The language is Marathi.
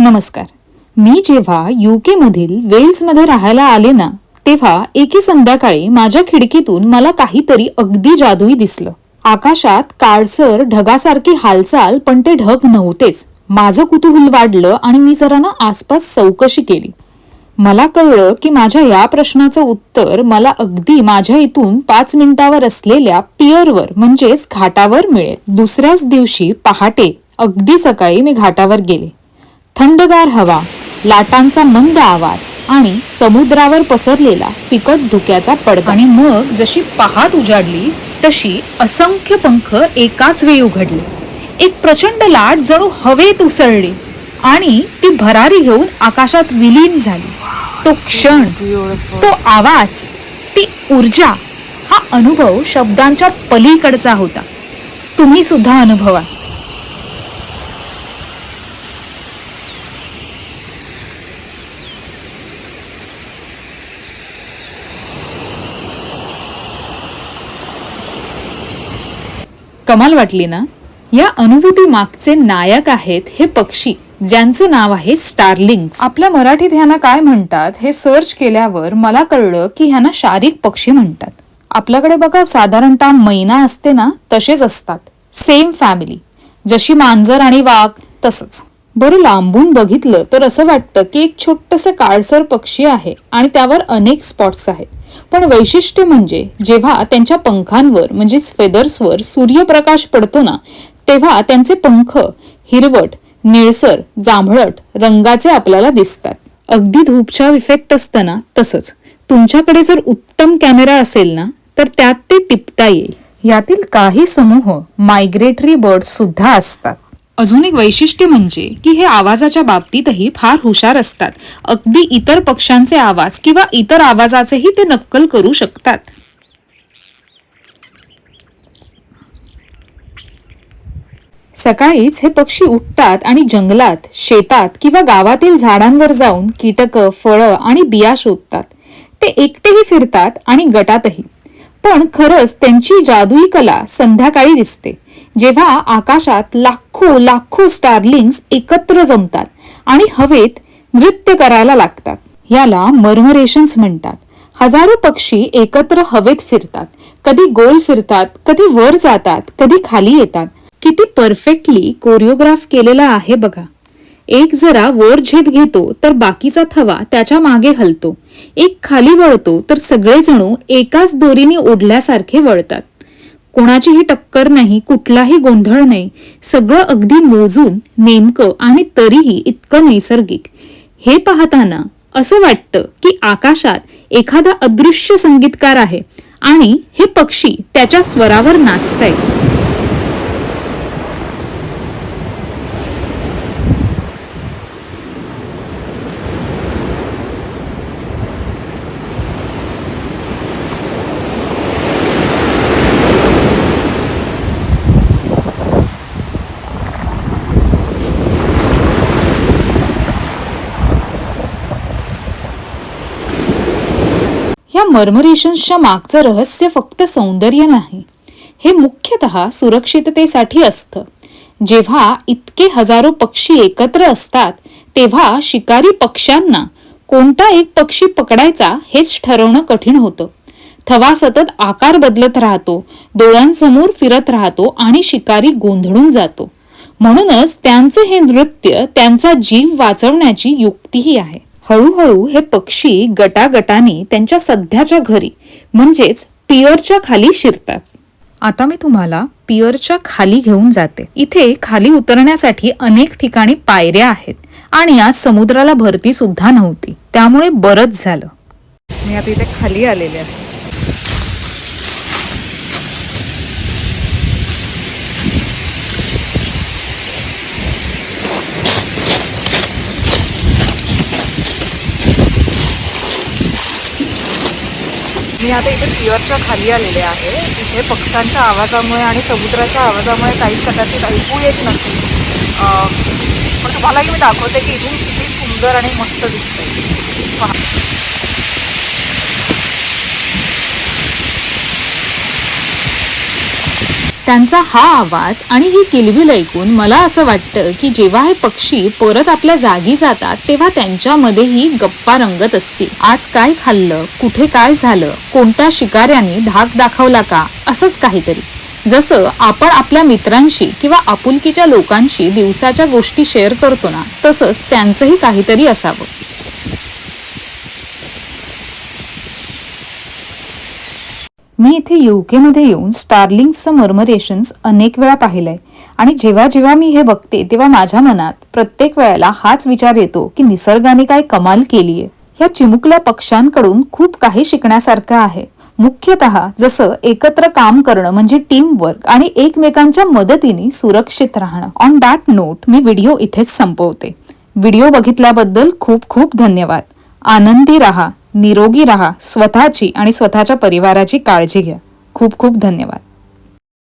नमस्कार. मी जेव्हा यू केमधील वेल्समध्ये राहायला आले ना तेव्हा एके संध्याकाळी माझ्या खिडकीतून मला काहीतरी अगदी जादुई दिसलं. आकाशात काळसर ढगासारखी हालचाल पण ते ढग नव्हतेच. माझं कुतूहल वाढलं आणि मी जरा ना आसपास चौकशी केली. मला कळलं की माझ्या या प्रश्नाचं उत्तर मला अगदी माझ्या इथून पाच मिनिटावर असलेल्या पियरवर म्हणजेच घाटावर मिळेल. दुसऱ्याच दिवशी पहाटे अगदी सकाळी मी घाटावर गेले. थंडगार हवा लाटांचा मंद आवाज आणि समुद्रावर पसरलेला फिकट धुक्याचा पडदा. आणि मग जशी पहाट उजाडली तशी असंख्य पंख एकाच वेळी उघडले. एक प्रचंड लाट जणू हवेत उसळली आणि ती भरारी घेऊन आकाशात विलीन झाली. तो क्षण तो आवाज ती ऊर्जा हा अनुभव शब्दांच्या पलीकडचा होता. तुम्ही सुद्धा अनुभवा. कमाल वाटली ना? या अनुभूती मागचे नायक आहेत हे पक्षी ज्यांचं नाव आहे स्टारलिंग आपल्या मराठीत ह्यांना काय म्हणतात हे सर्च केल्यावर मला कळलं की ह्यांना शारीक पक्षी म्हणतात. आपल्याकडे बघा साधारणतः मैना असते ना तसेच असतात. सेम फॅमिली जशी मांजर आणि वाघ तसंच. बरं लांबून बघितलं तर असं वाटतं की एक छोटंसं काळसर पक्षी आहे आणि त्यावर अनेक स्पॉट्स आहेत. पण वैशिष्ट्य म्हणजे जेव्हा त्यांच्या पंखांवर म्हणजेच फेदर्सवर सूर्यप्रकाश पडतो ना तेव्हा त्यांचे पंख हिरवट निळसर जांभळट रंगाचे आपल्याला दिसतात. अगदी धूपछाव इफेक्ट असतं ना तसंच. तुमच्याकडे जर उत्तम कॅमेरा असेल ना तर त्यात ते टिपता येईल. यातील काही समूह मायग्रेटरी बर्ड सुद्धा असतात. अजून एक वैशिष्ट्य म्हणजे की हे आवाजाच्या बाबतीतही फार हुशार असतात. अगदी इतर पक्ष्यांचे आवाज किंवा इतर आवाजाचेही ते नक्कल करू शकतात. सकाळीच हे पक्षी उठतात आणि जंगलात शेतात किंवा गावातील झाडांवर जाऊन कीटकं फळं आणि बिया शोधतात. ते एकटेही फिरतात आणि गटातही. पण खरंच त्यांची जादुई कला संध्याकाळी दिसते. जेव्हा आकाशात लाखो लाखो स्टारलिंग्स एकत्र जमतात आणि हवेत नृत्य करायला लागतात. याला मर्मरेशन्स म्हणतात. हजारो पक्षी एकत्र हवेत फिरतात. कधी गोल फिरतात कधी वर जातात कधी खाली येतात. किती परफेक्टली कोरिओग्राफ केलेला आहे बघा. एक जरा वर झेप घेतो तर बाकीचा थवा त्याच्यामागे हलतो. एक खाली वळतो तर सगळेजणू एकाच दोरीने ओढल्यासारखे वळतात. कोणाचीही टक्कर नाही कुठलाही गोंधळ नाही. सगळं अगदी मोजून नेमकं आणि तरीही इतकं नैसर्गिक. हे पाहताना असं वाटतं की आकाशात एखादा अदृश्य संगीतकार आहे आणि हे पक्षी त्याच्या स्वरावर नाचतायत. या मर्मरेशन्सच्या मागचं रहस्य फक्त सौंदर्य नाही हे मुख्यतः सुरक्षिततेसाठी असतं. जेव्हा इतके हजारो पक्षी एकत्र असतात तेव्हा शिकारी पक्ष्यांना कोणता एक पक्षी पकडायचा हेच ठरवणं कठीण होतं. थवा सतत आकार बदलत राहतो डोळ्यांसमोर फिरत राहतो आणि शिकारी गोंधळून जातो. म्हणूनच त्यांचे हे नृत्य त्यांचा जीव वाचवण्याची युक्तीही आहे. हळूहळू हे पक्षी गटागटाने त्यांच्या सध्याच्या घरी म्हणजेच पियरच्या खाली शिरतात. आता मी तुम्हाला पियरच्या खाली घेऊन जाते. इथे खाली उतरण्यासाठी अनेक ठिकाणी पायऱ्या आहेत आणि आज समुद्राला भरती सुद्धा नव्हती. त्यामुळे बरंच झालं. मी आता इथे खाली आलेले आहे. मी आता इथे पिअरच्या खाली आलेले आहे. इथे पक्ष्यांच्या आवाजामुळे आणि समुद्राच्या आवाजामुळे काही कदाचित ऐकू येत नसेल. पण तुम्हालाही मी दाखवते की इथून किती सुंदर आणि मस्त दिसते त्यांचा हा आवाज आणि ही किलबिल ऐकून मला असं वाटतं की जेव्हा हे पक्षी परत आपल्या जागी जातात तेव्हा त्यांच्यामध्येही गप्पा रंगत असतील. आज काय खाल्लं? कुठे काय झालं? कोणत्या शिकाऱ्याने धाक दाखवला का? असंच काहीतरी. जसं आपण आपल्या मित्रांशी किंवा आपुलकीच्या लोकांशी दिवसाच्या गोष्टी शेअर करतो ना तसंच त्यांचंही काहीतरी असावं. मी इथे युकेमध्ये येऊन स्टार्लिंग्सचं मर्मरेशन्स अनेक वेळा पाहिलंय. आणि जेव्हा जेव्हा मी हे बघते तेव्हा माझ्या मनात प्रत्येक वेळेला हाच विचार येतो की निसर्गाने काय कमाल केलीये. ह्या चिमुकल्या पक्ष्यांकडून खूप काही शिकण्यासारखं आहे. मुख्यतः जसं एकत्र काम करणं म्हणजे टीम वर्क आणि एकमेकांच्या मदतीने सुरक्षित राहणं. ऑन दॅट नोट मी व्हिडिओ इथेच संपवते. व्हिडिओ बघितल्याबद्दल खूप खूप धन्यवाद. आनंदी रहा. निरोगी राहा स्वतःची आणि स्वतःच्या परिवाराची काळजी घ्या. खूप खूप धन्यवाद.